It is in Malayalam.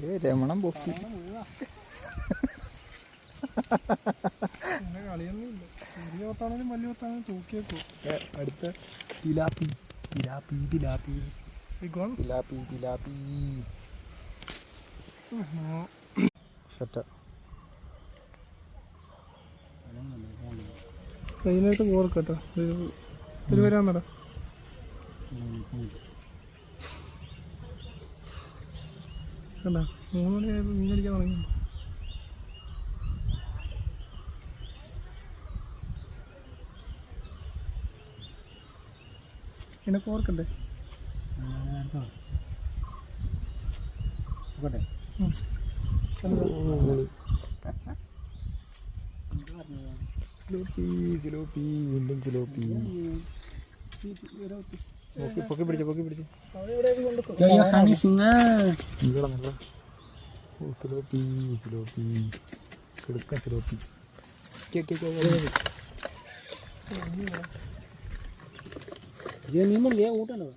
ഏ രമണം പൊക്കി. അടുത്ത പിലാപ്പി പിലാപ്പി പിലാപ്പി ഇഗോൺ പിലാപ്പി പിലാപ്പി സെറ്റ് പോർക്ക് കേട്ടോ. ഇത് വരാൻ നട മൂന്ന് മണിയായപ്പോൾ മീനടിക്കാൻ തുടങ്ങി. എന്നെ കോർക്കണ്ടേ. സിലോപ്പി സിലോപ്പി വീണ്ടും സിലോപ്പി പൊക്കി പൊക്കി പിടിച്ചു പൊക്കി പിടിച്ചു. ഇവിടെ നല്ല ഓ സിലോപ്പി സിലോപ്പി കിടക്ക സിലോപ്പി. നീ കൂട്ടല്ലോ